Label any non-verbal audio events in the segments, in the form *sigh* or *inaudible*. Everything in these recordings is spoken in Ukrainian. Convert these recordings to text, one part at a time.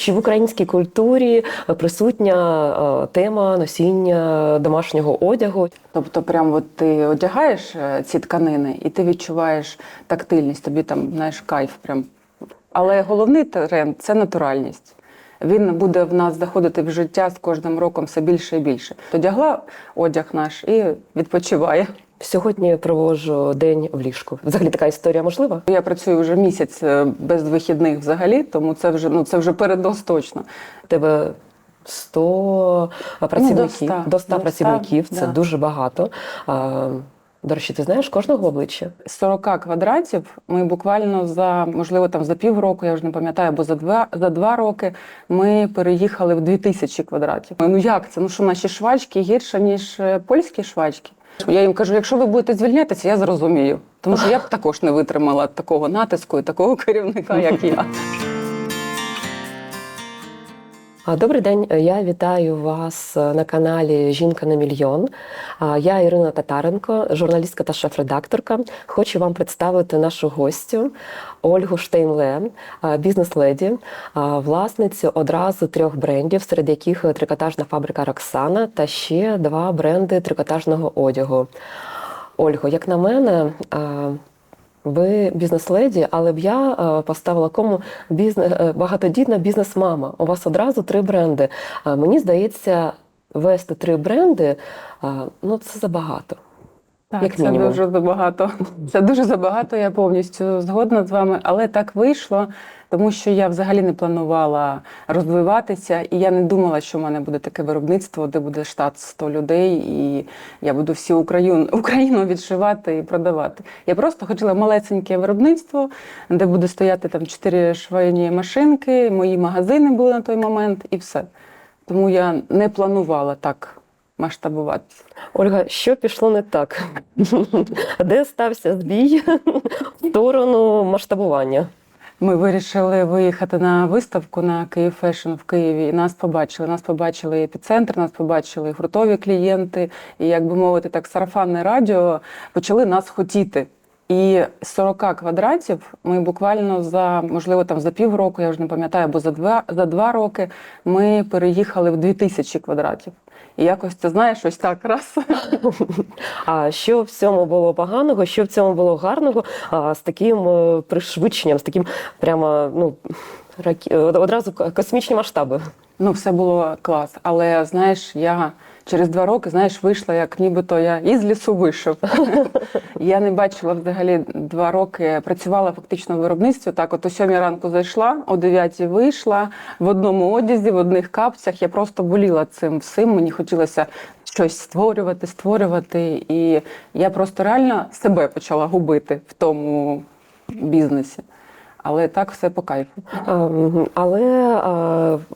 Чи в українській культурі присутня е, тема носіння домашнього одягу? Тобто, прям от ти одягаєш е, ці тканини, і ти відчуваєш тактильність, тобі там знаєш кайф. Прям. Але головний тренд це натуральність. Він буде в нас заходити в життя з кожним роком все більше і більше. Одягла одяг наш і відпочиває. Сьогодні проводжу день в ліжку. Взагалі така історія можлива? Я працюю вже місяць е, без вихідних взагалі, тому це вже ну це вже передос точно. Тебе 100 працівників, 100, до 100 до 100, працівників. Це да. дуже багато. А, До речі, ти знаєш кожного обличчя? З 40 квадратів ми буквально за можливо там за півроку, я вже не пам'ятаю, або за два за два роки ми переїхали в 2000 квадратів. Ну як це? Ну що наші швачки гірше ніж е, польські швачки? Я їм кажу, якщо ви будете звільнятися, я зрозумію. Тому що я б також не витримала такого натиску і такого *laughs* керівника, як я. Добрий день, я вітаю вас на каналі Жінка на мільйон. Я Ірина Татаренко, журналістка та шеф-редакторка. Хочу вам представити нашу гостю Ольгу Штейнле, бізнес-леді, власницю одразу трьох брендів, серед яких трикотажна фабрика Роксана та ще два бренди трикотажного одягу. Ольго, як на мене, ви бізнес-леді, але б я е, поставила кому бізнес багатодітна бізнес-мама. У вас одразу три бренди. Е, Мені здається, вести три бренди е, ну це забагато. Так, Як це мінімум. дуже забагато. Це дуже забагато. Я повністю згодна з вами, але так вийшло, тому що я взагалі не планувала розвиватися, і я не думала, що в мене буде таке виробництво, де буде штат 100 людей, і я буду всю Україну, Україну відшивати і продавати. Я просто хотіла малесеньке виробництво, де буде стояти там чотири швейні машинки, мої магазини були на той момент, і все. Тому я не планувала так масштабуватися. Ольга, що пішло не так? *laughs* Де стався збій в сторону масштабування? Ми вирішили виїхати на виставку на Київ Фешн в Києві. І нас побачили. Нас побачили епіцентр, нас побачили гуртові клієнти. І, як би мовити, так сарафанне радіо почали нас хотіти. І з 40 квадратів ми буквально за можливо там за півроку, я вже не пам'ятаю, або за два за два роки ми переїхали в 2000 квадратів. І якось це знаєш, ось так раз. А що в цьому було поганого, що в цьому було гарного а, з таким е, пришвидшенням, з таким прямо ну ракі- одразу космічні масштаби? Ну, все було клас. Але знаєш, я через два роки знаєш, вийшла, як нібито я із лісу вийшов. *laughs* я не бачила взагалі два роки. Працювала фактично в виробництві. Так, от о сьомій ранку зайшла, о дев'ятій вийшла в одному одязі, в одних капцях. Я просто боліла цим всім. Мені хотілося щось створювати, створювати. І я просто реально себе почала губити в тому бізнесі. Але так все по кайфу. Але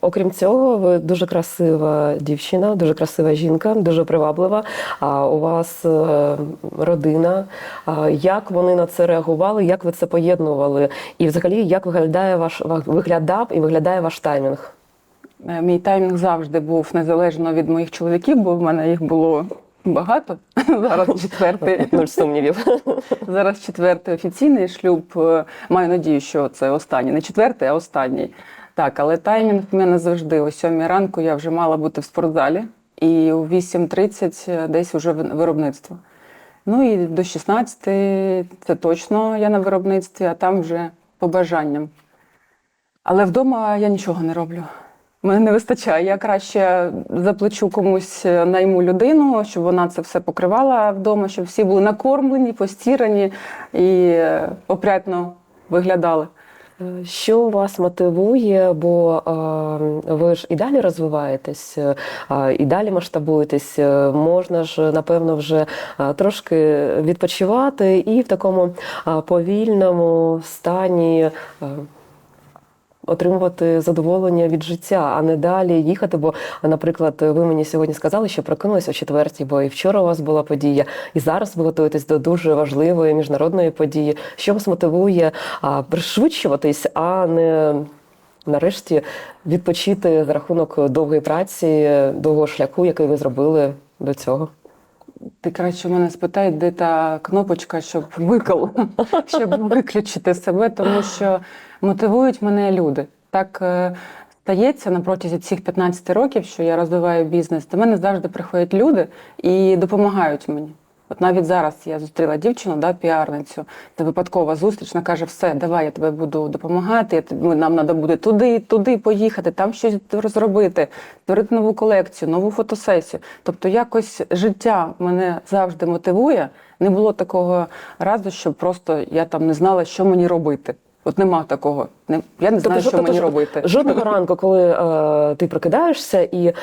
окрім цього, ви дуже красива дівчина, дуже красива жінка, дуже приваблива. А у вас е, родина. Як вони на це реагували? Як ви це поєднували? І взагалі, як виглядає ваш виглядав і виглядає ваш таймінг? Е, Мій таймінг завжди був незалежно від моїх чоловіків, бо в мене їх було багато. *laughs* Зараз *laughs* четвертий. Нуль сумнівів. *laughs* Зараз четвертий офіційний шлюб. Е, Маю надію, що це останній. Не четвертий, а останній. Так, але таймінг в мене завжди. О сьомій ранку я вже мала бути в спортзалі, і о 8.30 десь вже ви- виробництво. Ну і до 16 це точно я на виробництві, а там вже по бажанням. Але вдома я нічого не роблю. Мене не вистачає. Я краще заплачу комусь е, найму людину, щоб вона це все покривала вдома, щоб всі були накормлені, постірані і е, опрятно виглядали. Е, Що вас мотивує? Бо ви ж і далі розвиваєтесь, і далі масштабуєтесь. Можна ж, напевно, вже трошки відпочивати і в такому повільному стані. Отримувати задоволення від життя, а не далі їхати. Бо, наприклад, ви мені сьогодні сказали, що прокинулися о четвертій, бо і вчора у вас була подія, і зараз ви готуєтесь до дуже важливої міжнародної події. Що вас мотивує а, пришвидшуватись, а не нарешті відпочити за рахунок довгої праці, довгого шляху, який ви зробили до цього? Ти краще мене спитай, де та кнопочка, щоб викол, щоб виключити себе, тому що мотивують мене люди. Так е, стається на протязі цих 15 років, що я розвиваю бізнес, до мене завжди приходять люди і допомагають мені. От навіть зараз я зустріла дівчину, да, піарницю. Це випадкова зустріч. Вона каже: все, давай я тебе буду допомагати. Я тобі- Нам треба буде туди, туди поїхати, там щось розробити, створити нову колекцію, нову фотосесію. Тобто, якось життя мене завжди мотивує. Не було такого разу, що просто я там не знала, що мені робити. От нема такого. Не- Я не знаю, Тобто, що тобто, мені робити. Жодного ранку, коли е, ти прокидаєшся і. е,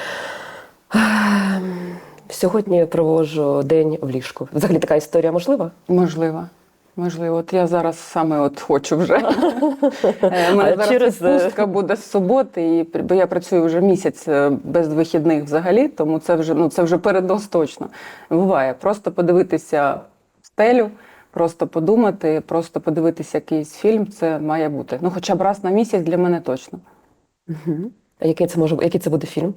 Сьогодні проводжу день в ліжку. Взагалі така історія можлива? Можливо. Можливо, от я зараз саме от хочу вже. *laughs* Е, У мене зараз через, е, відпустка буде з суботи, і бо я працюю вже місяць е, без вихідних взагалі, тому це вже ну це вже передос точно. Буває. Просто подивитися в стелю, просто подумати, просто подивитися якийсь фільм. Це має бути. Ну, хоча б раз на місяць для мене точно. А який це може який це буде фільм?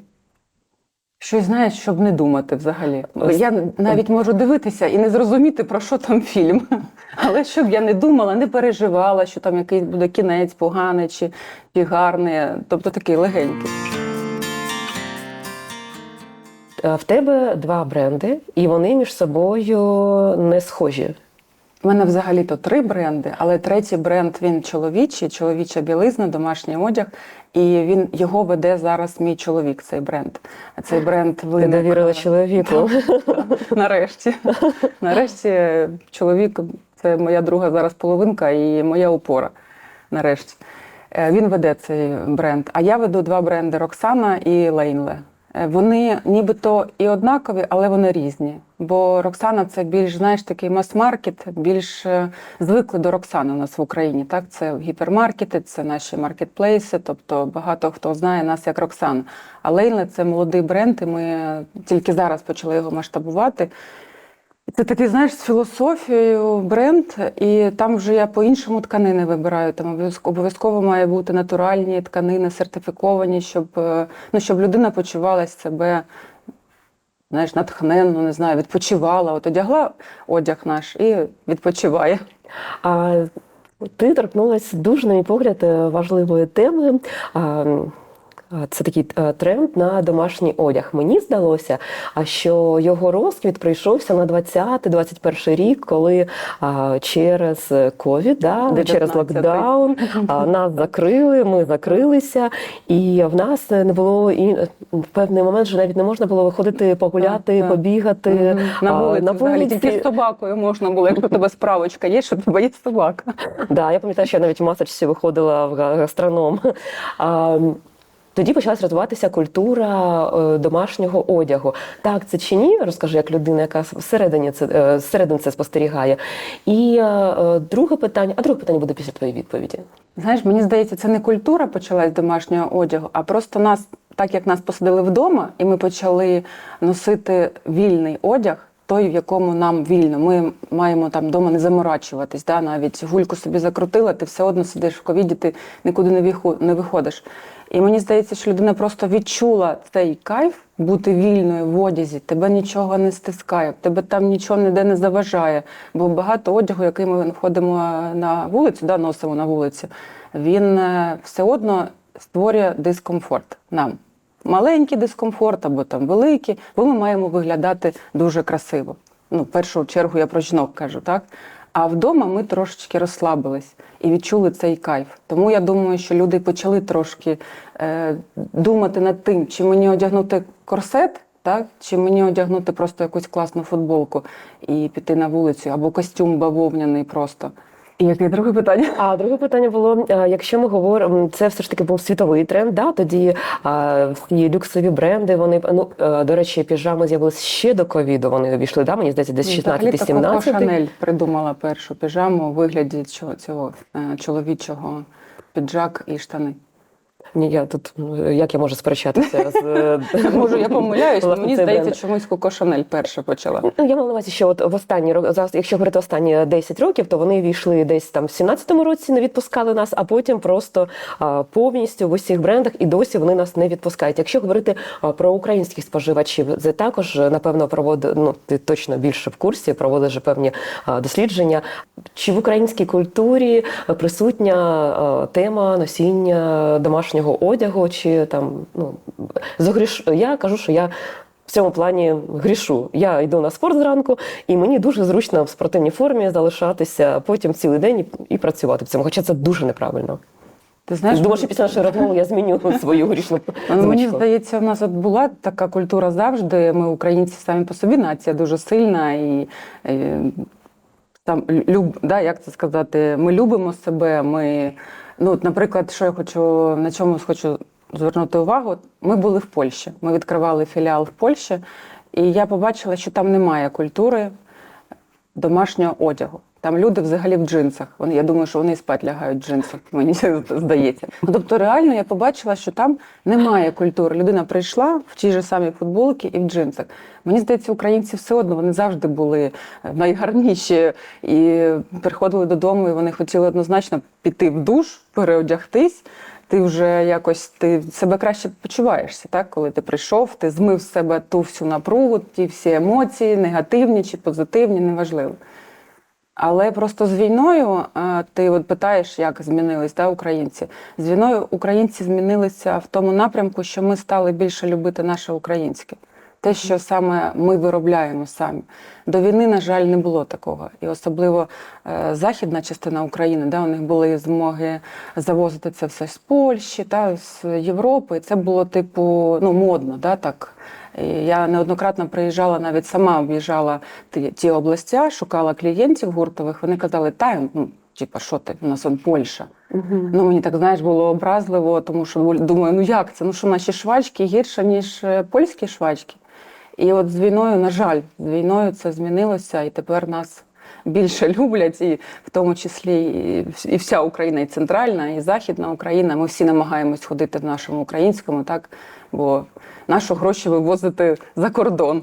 Щось знаєш, щоб не думати взагалі. Я навіть можу дивитися і не зрозуміти, про що там фільм. *laughs* Але щоб я не думала, не переживала, що там якийсь буде кінець поганий чи, чи гарний, тобто такий легенький. В тебе два бренди, і вони між собою не схожі. У мене взагалі-то три бренди, але третій бренд він чоловічий, чоловіча білизна, домашній одяг. І він його веде зараз мій чоловік. Цей бренд. Цей бренд Ти виник, довірила е, чоловіку. *laughs* Нарешті. Нарешті чоловік це моя друга зараз половинка і моя опора. Нарешті. Е, Він веде цей бренд. А я веду два бренди Роксана і Лейнле. Е, Вони нібито і однакові, але вони різні. Бо Роксана це більш, знаєш, такий мас-маркет, більш е, звикли до Роксани у нас в Україні. Так, це гіпермаркети, це наші маркетплейси, тобто багато хто знає нас як Роксана. А Лейнле це молодий бренд, і ми тільки зараз почали його масштабувати. Це такий, знаєш, з філософією бренд, і там вже я по-іншому тканини вибираю. Там обов'язково має бути натуральні тканини, сертифіковані, щоб, е, ну, щоб людина почувала себе, знаєш, натхненно, не знаю, відпочивала. От одягла одяг наш і відпочиває. А ти торкнулася дуже, на мій погляд, е, важливої теми. Це такий е, тренд на домашній одяг. Мені здалося, а що його розквіт прийшовся на 20-21 рік, коли через ковід, да, через локдаун нас закрили, ми закрилися, і в нас не було і в певний момент вже навіть не можна було виходити погуляти, Так, так. побігати Мгм. На вулиці, на взагалі вулиці. тільки з собакою можна було, якщо у тебе справочка є, що тебе є собака. Да, я пам'ятаю, що я навіть в масочці виходила в гастроном. Тоді почалась розвиватися культура е, домашнього одягу. Так, це чи ні? Розкажи, як людина, яка всередині це е, це спостерігає. І е, друге питання, а друге питання буде після твоєї відповіді. Знаєш, мені здається, це не культура почалась домашнього одягу, а просто нас, так як нас посадили вдома, і ми почали носити вільний одяг. Той, в якому нам вільно, ми маємо там вдома не заморачуватись. Да? Навіть гульку собі закрутила, ти все одно сидиш в ковіді, ти нікуди не виходиш. І мені здається, що людина просто відчула цей кайф бути вільною в одязі, тебе нічого не стискає, тебе там нічого ніде не заважає. Бо багато одягу, який ми входимо на вулицю, да, носимо на вулиці, він е, все одно створює дискомфорт нам. Маленький дискомфорт або там великий, бо ми маємо виглядати дуже красиво. Ну, в першу чергу я про жінок кажу, так? А вдома ми трошечки розслабились і відчули цей кайф. Тому я думаю, що люди почали трошки е, думати над тим, чи мені одягнути корсет, так? чи мені одягнути просто якусь класну футболку і піти на вулицю, або костюм бавовняний просто. І яке друге питання? А друге питання було: е, якщо ми говоримо, це все ж таки був світовий тренд, да? тоді а, всі люксові бренди, вони ну е, до речі, піжами з'явилися ще до ковіду. Вони увійшли, да? мені здається, десь Взагалі-то 16-17. Шанель придумала першу піжаму у вигляді цього, цього е, чоловічого піджак і штани. Ні, я тут ну, як я можу сперечатися з е, Може, я помиляюсь, але мені здається, чомусь Коко Шанель перша почала. Ну, я мала на увазі, що от в останні зараз, якщо говорити останні 10 років, то вони війшли десь там в 17-му році, не відпускали нас, а потім просто а, повністю в усіх брендах і досі вони нас не відпускають. Якщо говорити а, про українських споживачів, це також напевно проводить, ну ти точно більше в курсі, проводиш же певні а, дослідження. Чи в українській культурі присутня тема носіння домашнього одягу, чи там ну загріш. Я кажу, що я. В цьому плані грішу. Я йду на спорт зранку, і мені дуже зручно в спортивній формі залишатися потім цілий день і, і працювати в цьому. Хоча це дуже неправильно. Ти знаєш, Думаю, що після нашої розмови я зміню *laughs* свою грішну Ну, Мені здається, у нас от була така культура завжди. Ми, українці, самі по собі нація дуже сильна і. Там люб, да, як це сказати, ми любимо себе. Ми, ну, от, наприклад, що я хочу на чому хочу звернути увагу, ми були в Польщі. Ми відкривали філіал в Польщі, і я побачила, що там немає культури домашнього одягу. Там люди взагалі в джинсах. Вони, я думаю, що вони і спать лягають в джинсах, мені *laughs* здається. Ну, Тобто, реально я побачила, що там немає культури. Людина прийшла в тій же самій футболці і в джинсах. Мені здається, українці все одно вони завжди були найгарніші і приходили додому, і вони хотіли однозначно піти в душ, переодягтись. Ти вже якось ти себе краще почуваєшся, так? Коли ти прийшов, ти змив з себе ту всю напругу, ті всі емоції, негативні чи позитивні, неважливо. Але просто з війною е, ти от питаєш, як змінились да, українці. З війною українці змінилися в тому напрямку, що ми стали більше любити наше українське. Те, що саме ми виробляємо самі. До війни, на жаль, не було такого. І особливо е, західна частина України, да, у них були змоги завозити це все з Польщі, та, з Європи. І це було, типу, ну, модно, да, так. І Я неоднократно приїжджала, навіть сама об'їжджала ті, ті областя, шукала клієнтів гуртових. Вони казали, та ну, типа, що ти, у нас он Польща. Ну мені так знаєш було образливо, тому що думаю, ну як це? Ну що наші швачки гірше, ніж е, польські швачки. І от з війною, на жаль, з війною це змінилося, і тепер нас більше *laughs* люблять, і в тому числі і, вся Україна, і центральна, і західна Україна. Ми всі намагаємось ходити в нашому українському, так бо нашу гроші вивозити за кордон.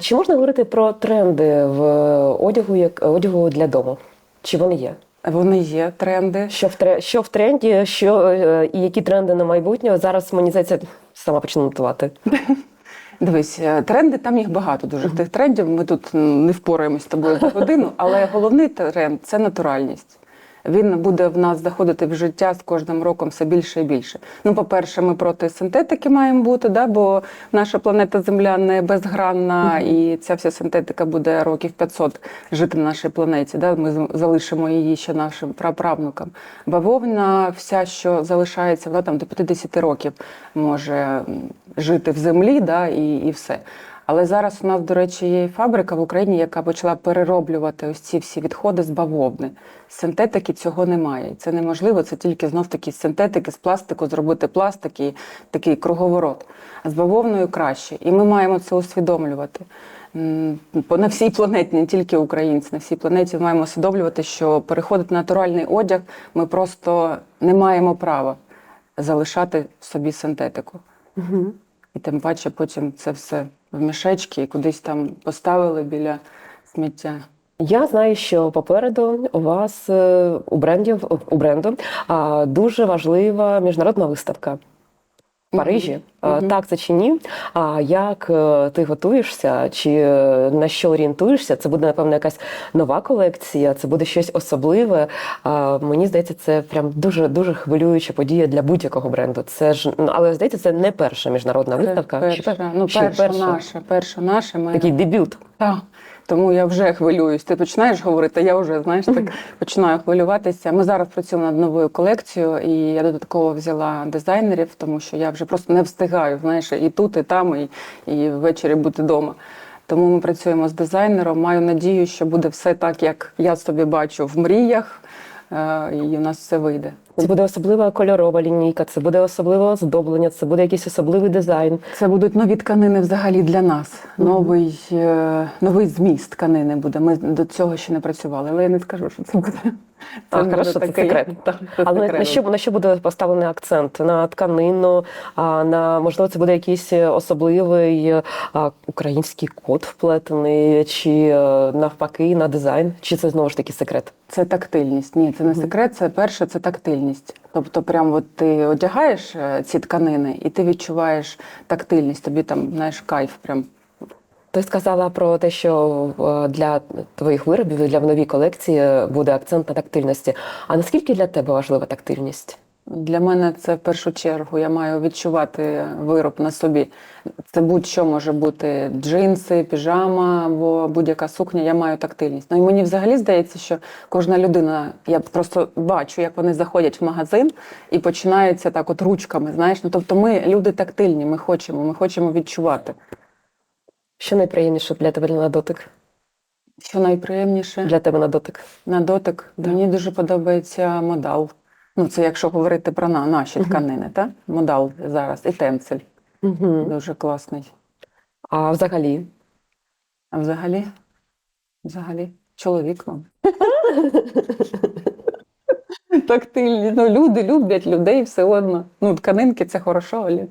Чи можна говорити про тренди в одягу як одягу для дому? Чи вони є? Вони є тренди. Що в тре- що в тренді, що е, і які тренди на майбутнє? Зараз мені здається, сама почну нотувати. *laughs* Дивись, е, тренди там їх багато дуже тих трендів. Ми тут не впораємось з тобою за годину, але головний тренд це натуральність. Він буде в нас заходити в життя з кожним роком все більше і більше. Ну, по-перше, ми проти синтетики маємо бути, да, бо наша планета Земля не безгранна, і ця вся синтетика буде років 500 жити на нашій планеті. Да? Ми залишимо її ще нашим праправнукам. Бавовна, вся, що залишається, вона там до 50 років може жити в землі, да, і, і все. Але зараз у нас, до речі, є фабрика в Україні, яка почала перероблювати ось ці всі відходи з бавовни. З синтетики цього немає. Це неможливо, це тільки знов таки з синтетики, з пластику зробити пластик і такий круговорот. А з бавовною краще. І ми маємо це усвідомлювати. На всій планеті, не тільки українці, на всій планеті ми маємо усвідомлювати, що переходити на натуральний одяг ми просто не маємо права залишати в собі синтетику. І тим паче потім це все в мішечки і кудись там поставили біля сміття. Я знаю, що попереду у вас е, у брендів у бренду дуже важлива міжнародна виставка. В Парижі, А, Мгм. так це чи ні? А як е, ти готуєшся, чи е, на що орієнтуєшся? Це буде напевно якась нова колекція, це буде щось особливе. А, Мені здається, це прям дуже дуже хвилююча подія для будь-якого бренду. Це ж ну, але здається, це не перша міжнародна виставка. Це Чи перша, ну, чи перша, наша, перша наша. Ми... Такий дебют. Так. Тому я вже хвилююсь. Ти починаєш говорити, а я вже знаєш так починаю хвилюватися. Ми зараз працюємо над новою колекцією, і я додатково взяла дизайнерів, тому що я вже просто не встигаю. Знаєш, і тут, і там, і, і ввечері бути вдома. Тому ми працюємо з дизайнером. Маю надію, що буде все так, як я собі бачу в мріях, і у нас все вийде. Це буде особлива кольорова лінійка, це буде особливе оздоблення, це буде якийсь особливий дизайн. Це будуть нові тканини взагалі для нас. Новий, е, новий зміст тканини буде. Ми до цього ще не працювали, але я не скажу, що це буде. А, хорошо, це секрет. Так, Але на що на що буде поставлений акцент? На тканину, на можливо, це буде якийсь особливий український код вплетений, чи е, навпаки на дизайн, чи це знову ж таки секрет? Це тактильність. Ні, це не секрет. Це перше, це тактильність. Тобто, прям от ти одягаєш е, ці тканини, і ти відчуваєш тактильність. Тобі там знаєш кайф, прям Ти сказала про те, що е, для твоїх виробів, для новій колекції буде акцент на тактильності. А наскільки для тебе важлива тактильність? Для мене це в першу чергу. Я маю відчувати вироб на собі. Це будь-що може бути джинси, піжама або будь-яка сукня. Я маю тактильність. Ну і мені взагалі здається, що кожна людина, я просто бачу, як вони заходять в магазин і починаються так, от ручками. Знаєш, ну тобто, ми люди тактильні, ми хочемо, ми хочемо відчувати. Що найприємніше для тебе на дотик? Що найприємніше Для тебе на дотик? на дотик. Мені дуже подобається модал. Ну, це якщо говорити про на, наші Мгм. тканини, так? Модал зараз і темцель. Угу. Дуже класний. А взагалі? А взагалі, взагалі, чоловік *laughs* вам. Тактильні. Ну, люди люблять людей все одно. Ну, тканинки це хорошо, але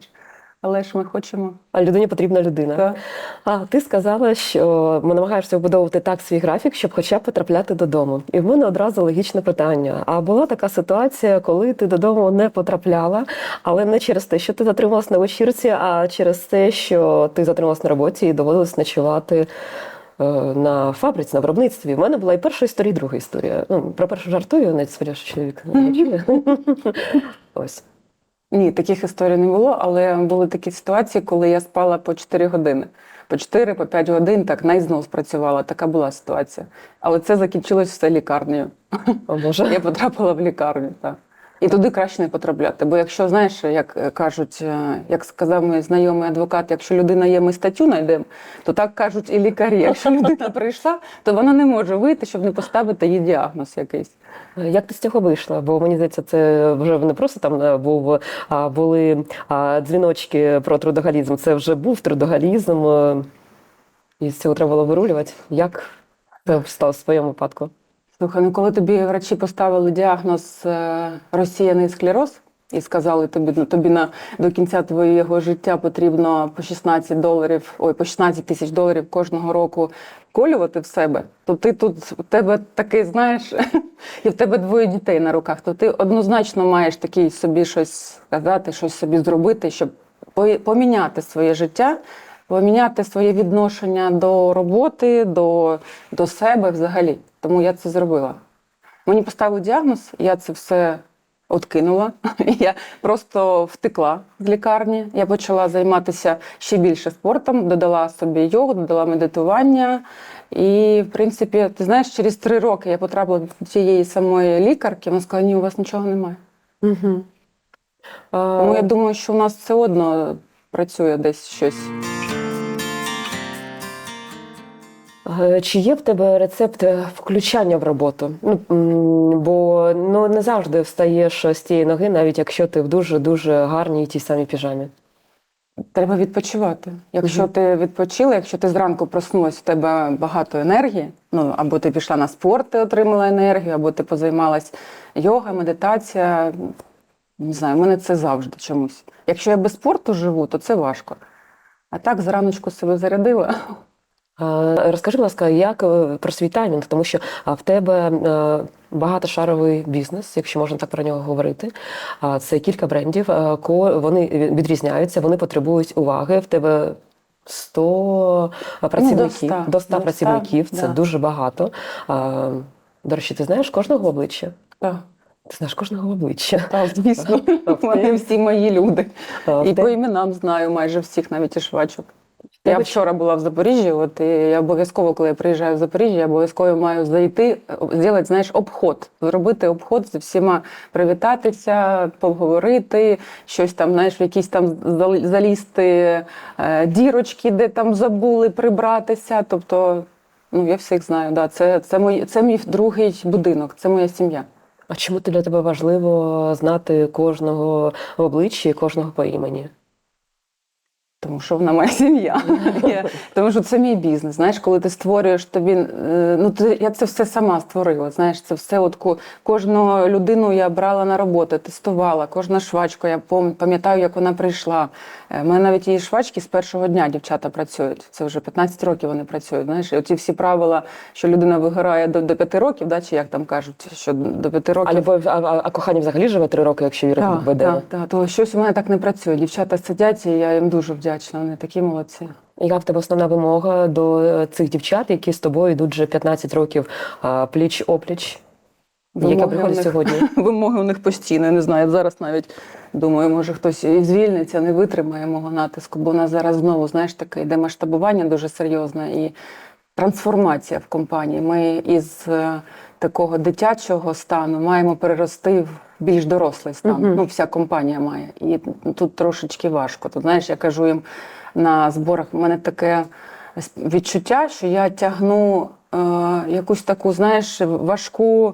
але ж ми хочемо. А людині потрібна людина. Так. А ти сказала, що ми намагаєшся вбудовувати так свій графік, щоб хоча б потрапляти додому. І в мене одразу логічне питання. А була така ситуація, коли ти додому не потрапляла, але не через те, що ти затрималась на вечірці, а через те, що ти затрималась на роботі і доводилось ночувати. е, На фабриці, на виробництві. У мене була і перша історія, і друга історія. Ну, про першу жартую, навіть сподіваюся, чоловік не *laughs* чує. Ось. Ні, таких історій не було, але були такі ситуації, коли я спала по 4 години. По 4, по 5 годин так найзнов спрацювала. Така була ситуація. Але це закінчилось все лікарнею. О, Боже. Я потрапила в лікарню, так. І туди краще не потрапляти. Бо якщо, знаєш, як е, кажуть, е, як сказав мій знайомий адвокат, якщо людина є, ми статтю знайдемо, то так кажуть і лікарі. Якщо людина *laughs* прийшла, то вона не може вийти, щоб не поставити їй діагноз якийсь. Як ти з цього вийшла? Бо мені здається, це вже не просто там е, був а були а, дзвіночки про трудоголізм. Це вже був трудоголізм, е, і з цього треба було вирулювати. Як це стало в своєму випадку? Слухай, ну коли тобі врачі поставили діагноз е, розсіяний склероз і сказали тобі, ну, тобі на до кінця твоєго життя потрібно по 16 доларів, ой, по 16 тисяч доларів кожного року вколювати в себе, то ти тут у тебе такий, знаєш, *laughs* і в тебе двоє дітей на руках, то ти однозначно маєш такий собі щось сказати, щось собі зробити, щоб поміняти своє життя. Поміняти своє відношення до роботи, до, до себе взагалі. Тому я це зробила. Мені поставили діагноз, я це все откинула. *laughs* Я просто втекла з лікарні. Я почала займатися ще більше спортом, додала собі йогу, додала медитування. І, в принципі, ти знаєш, через три роки я потрапила до тієї самої лікарки, вона сказала, ні, у вас нічого немає. Угу. Тому я думаю, що у нас все одно працює десь щось. Чи є в тебе рецепт е, включання в роботу? Ну, бо ну, не завжди встаєш з тієї ноги, навіть якщо ти в дуже-дуже гарній тій самій піжамі. Треба відпочивати. Якщо Мгм. ти відпочила, якщо ти зранку проснулась, у тебе багато енергії, ну або ти пішла на спорт, ти отримала енергію, або ти позаймалась йога, медитація. Не знаю, в мене це завжди чомусь. Якщо я без спорту живу, то це важко. А так зраночку себе зарядила. А, Розкажи, будь ласка, як е, про свій таймінг, тому що в тебе е, багатошаровий бізнес, якщо можна так про нього говорити. Це кілька брендів, е, вони відрізняються, вони потребують уваги. В тебе 100 працівників, Ну, до 100, до 100 працівників, це да. дуже багато. До речі, ти знаєш кожного обличчя? Так, Ти знаєш кожного обличчя. так, звісно. *laughs* Вони всі мої люди. І по іменам знаю майже всіх, навіть і швачок. Я вчора була в Запоріжжі, от і я обов'язково, коли я приїжджаю в Запоріжжя, я обов'язково маю зайти, зробити, знаєш, обход, зробити обход з всіма, привітатися, поговорити, щось там, знаєш, в якісь там залізти е, дірочки, де там забули прибратися. Тобто, ну я всіх знаю. Да, це, це, мій, це мій другий будинок, це моя сім'я. А чому для тебе важливо знати кожного в обличчі кожного по імені? Тому що вона моя сім'я. Тому що це мій бізнес. Знаєш, коли ти створюєш тобі, е, ну ти я це все сама створила. Знаєш, це все от кожну людину я брала на роботу, тестувала, кожна швачка, я пам'ятаю, як вона прийшла. Е, У мене навіть її швачки з першого дня дівчата працюють. Це вже 15 років вони працюють. Знаєш, і оці всі правила, що людина вигорає до, до 5 років, да, чи як там кажуть, що до 5 років. А любов, а, а, а кохання взагалі живе три роки, якщо вірити веде. так, так, то щось у мене так не працює. Дівчата сидять, і я їм дуже вдячна. Вони такі молодці. Яка в тебе основна вимога до е, цих дівчат, які з тобою йдуть вже 15 років пліч опліч? Яка Вимоги приходить них- сьогодні? *laughs* Вимоги у них постійно. Я не знаю. Зараз навіть думаю, може хтось і звільниться, не витримає мого натиску, бо у нас зараз знову знаєш таке йде масштабування дуже серйозне і трансформація в компанії. Ми із е, такого дитячого стану маємо перерости в більш дорослий стан. Мгм. Ну, вся компанія має. І тут трошечки важко. Тут знаєш, я кажу їм на зборах, у мене таке відчуття, що я тягну е, якусь таку, знаєш, важку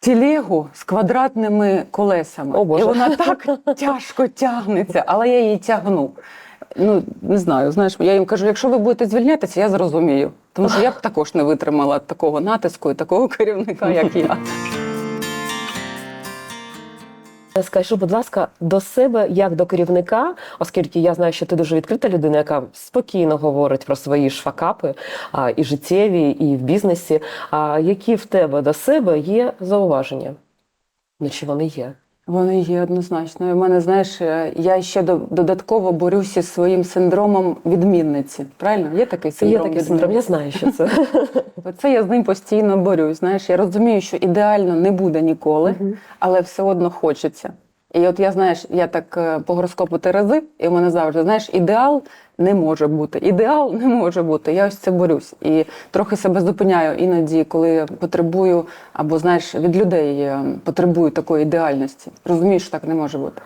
телегу з квадратними колесами. О, Боже. І вона так *laughs* тяжко тягнеться, але я її тягну. Ну, не знаю, знаєш, я їм кажу, якщо ви будете звільнятися, я зрозумію. Тому що я б також не витримала такого натиску і такого *laughs* керівника, як я. Скажи, будь ласка, до себе як до керівника, оскільки я знаю, що ти дуже відкрита людина, яка спокійно говорить про свої шфакапи а, і життєві, і в бізнесі. А які в тебе до себе є зауваження? Ну чи вони є? Вони є однозначно. І в мене, знаєш, е, я ще додатково борюся зі своїм синдромом відмінниці. Правильно? Є такий Є синдром? такий синдром, я знаю, що це. *laughs* Оце я з ним постійно борюсь. Знаєш, я розумію, що ідеально не буде ніколи, але все одно хочеться. І от я знаєш, я так е, по гороскопу Терези, і в мене завжди знаєш, ідеал не може бути. Ідеал не може бути. Я ось це борюсь. І трохи себе зупиняю іноді, коли потребую, або знаєш, від людей потребую такої ідеальності. Розумієш, так не може бути.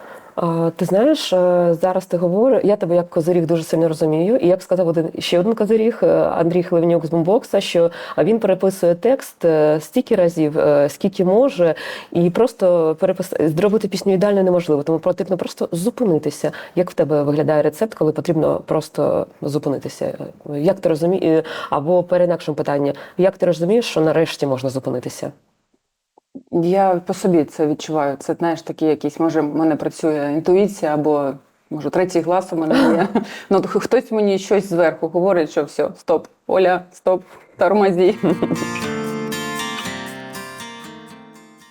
Ти знаєш, е, зараз ти говориш, я тебе як козиріг дуже сильно розумію. І як сказав один ще один козиріг, е, Андрій Хливнюк з бумбокса, що він переписує текст е, стільки разів, скільки може, і просто перепис... зробити пісню ідеально неможливо. Тому потрібно просто зупинитися. Як в тебе виглядає рецепт, коли потрібно просто зупинитися? Як ти розумієш, або переінакшим питання, як ти розумієш, що нарешті можна зупинитися? Я по собі це відчуваю. Це знаєш, такі якісь, може, в мене працює інтуїція або. Може, третій глас у мене є. Ну, хтось мені щось зверху говорить, що все, стоп, Оля, стоп, тормозі.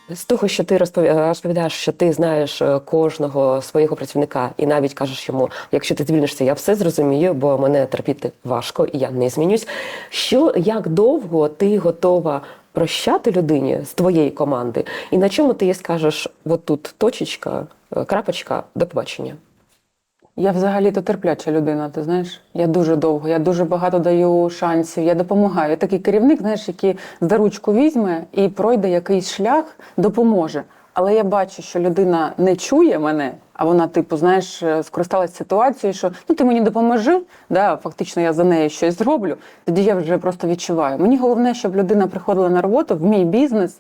З того, що ти розпові- розповідаєш, що ти знаєш е, кожного свого працівника, і навіть кажеш йому, якщо ти звільнишся, я все зрозумію, бо мене терпіти важко і я не змінюсь. Що як довго ти готова прощати людині з твоєї команди, і на чому ти їй скажеш, от тут точечка, е, крапочка, до побачення? Я взагалі-то терпляча людина, ти знаєш. Я дуже довго, я дуже багато даю шансів, я допомагаю. Я такий керівник, знаєш, який за ручку візьме і пройде якийсь шлях, допоможе. Але я бачу, що людина не чує мене, а вона, типу, знаєш, е, скористалась ситуацією, що ну ти мені допоможи, да, фактично я за нею щось зроблю. Тоді я вже просто відчуваю. Мені головне, щоб людина приходила на роботу в мій бізнес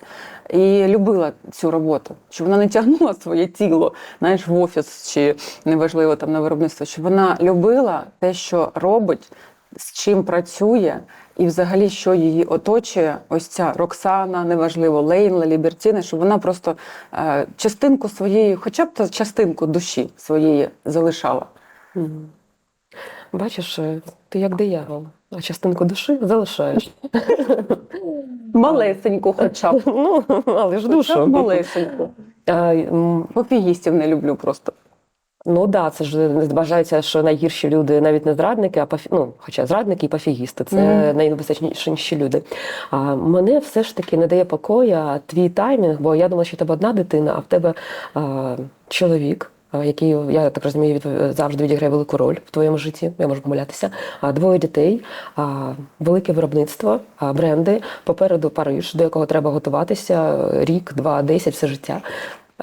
і любила цю роботу, щоб вона не тягнула своє тіло, знаєш, в офіс чи неважливо там на виробництво, щоб вона любила те, що робить, з чим працює, і взагалі, що її оточує, ось ця Роксана, неважливо, Лейла, Лібертіна, щоб вона просто е, частинку своєї, хоча б та частинку душі своєї залишала. Бачиш, е, ти як диявол, а частинку душі залишаєш. Малесеньку, хоча б. Ну, але ж душу. малесеньку. А, не люблю просто. Ну да, це ж вважається, що найгірші люди навіть не зрадники, а пофі... ну, хоча зрадники і пофігісти це Мгм. найнебезпечніші люди. А мене все ж таки не дає покоя твій таймінг, бо я думала, що в тебе одна дитина, а в тебе а, чоловік. а, Який я так розумію, від завжди відіграє велику роль в твоєму житті. Я можу помилятися. А двоє дітей, а, велике виробництво, а, бренди. Попереду Париж, до якого треба готуватися рік, два, десять, все життя.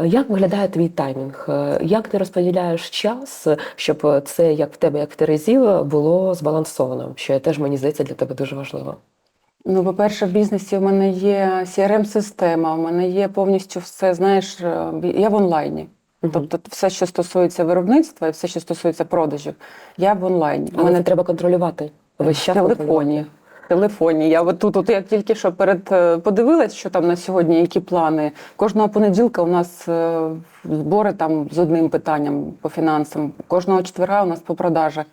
Як виглядає твій таймінг? Е, Як ти розподіляєш час, щоб це як в тебе, як в Терезі, було збалансовано? Що теж мені здається для тебе дуже важливо. Ну, по-перше, в бізнесі у мене є CRM-система, у мене є повністю все, знаєш, е, я в онлайні. Тобто все, що стосується виробництва і все, що стосується продажів, я в онлайні. Але мене треба контролювати. Весь в час В телефоні. Я от тут, от я тільки що перед е, подивилась, що там на сьогодні, які плани. Кожного понеділка у нас е, збори там з одним питанням по фінансам. Кожного четверга у нас по продажах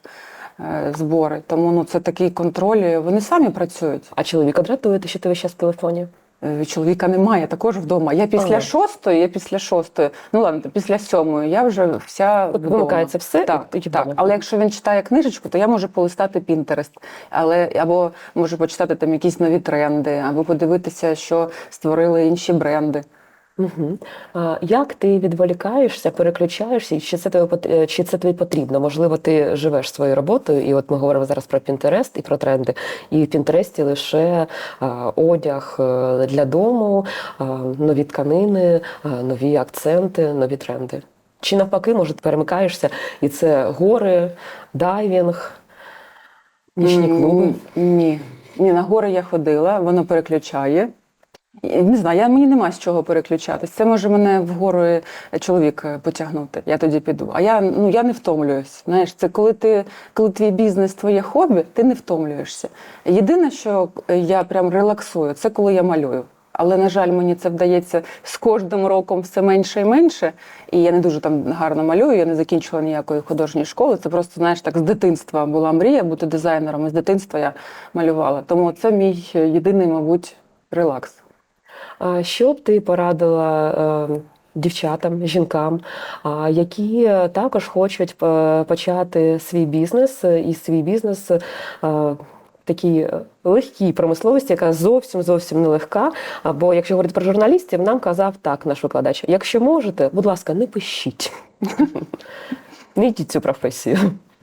е, збори. Тому ну це такий контроль. Вони самі працюють. А чоловіка дратує, що ти весь час в телефоні? Е, Чоловіка немає також вдома. Я після Ага. шостої, я після шостої, ну ладно, після сьомої, я вже вся вимикається все, Так, і так. вдома. Але якщо він читає книжечку, то я можу полистати Пінтерест, але або можу почитати там якісь нові тренди, або подивитися, що створили інші бренди. Угу. А, як ти відволікаєшся, переключаєшся, і чи це тобі е, чи це тобі потрібно? Можливо, ти живеш своєю роботою, і от ми говоримо зараз про Пінтерест і про тренди. І в Пінтересті лише а, одяг е, для дому, а, нові тканини, а, нові акценти, нові тренди. Чи навпаки, може, ти перемикаєшся, і це гори, дайвінг, нічні клуби. Ні. Ні, на гори я ходила, воно переключає. Не знаю, я, мені нема з чого переключатись. Це може мене вгору е, чоловік е, потягнути. Я тоді піду. А я ну я не втомлююсь. Знаєш, це коли ти коли твій бізнес, твоє хобі, ти не втомлюєшся. Єдине, що е, я прям релаксую, це коли я малюю. Але на жаль, мені це вдається з кожним роком все менше і менше. І я не дуже там гарно малюю. Я не закінчила ніякої художньої школи. Це просто знаєш так з дитинства була мрія бути дизайнером. І з дитинства я малювала. Тому це мій єдиний, мабуть, релакс. Що б ти порадила е, дівчатам, жінкам, які е, також хочуть е, почати свій бізнес і свій бізнес такій легкій промисловості, яка зовсім зовсім нелегка. Або якщо говорити про журналістів, нам казав так наш викладач: якщо можете, будь ласка, не пишіть. *laughs* Не йдіть цю професію.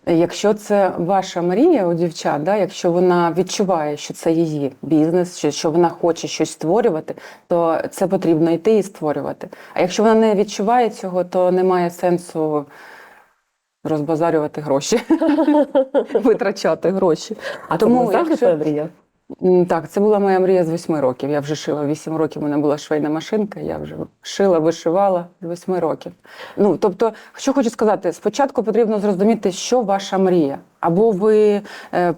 Якщо це ваша мрія у дівчат, да, якщо вона відчуває, що це її бізнес, що, що вона хоче щось створювати, то це потрібно йти і створювати. А якщо вона не відчуває цього, то немає сенсу розбазарювати гроші, *laughs* витрачати гроші. А Тому, завжди якщо- твоя мрія. Так, це була моя мрія з восьми років. Я вже шила вісім років. У мене була швейна машинка. Я вже шила, вишивала з восьми років. Ну тобто, що хочу сказати, спочатку потрібно зрозуміти, що ваша мрія. Або ви е,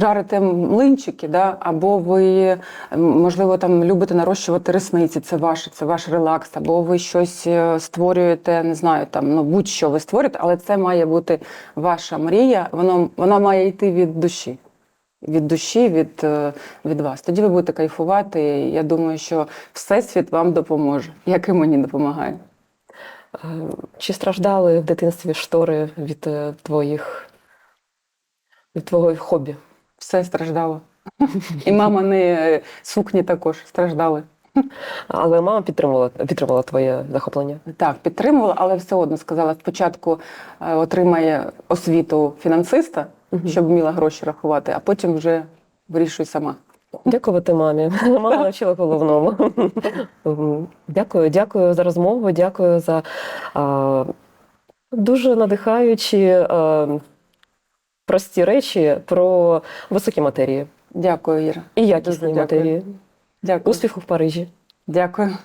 жарите млинчики, да? або ви можливо там любите нарощувати ресниці. Це ваше, це ваш релакс, або ви щось е, створюєте, не знаю, там ну будь-що ви створюєте, але це має бути ваша мрія. Воно вона має йти від душі від душі, від, е, від вас. Тоді ви будете кайфувати. І я думаю, що Всесвіт вам допоможе, як і мені допомагає. Е, Чи страждали в дитинстві штори від е, твоїх від твого хобі? Все страждало. І мама не сукні також страждали. Але мама підтримувала підтримувала твоє захоплення. Так, підтримувала, але все одно сказала, спочатку отримає освіту фінансиста, щоб вміла гроші рахувати, а потім вже вирішуй сама. Дякувати мамі. *laughs* Мама навчила головному. *laughs* Дякую, дякую за розмову. Дякую за а, дуже надихаючі а, прості речі про високі матерії Дякую, Іра. і якісні Дуже дякую. матерії. Дякую. Успіху в Парижі. Дякую.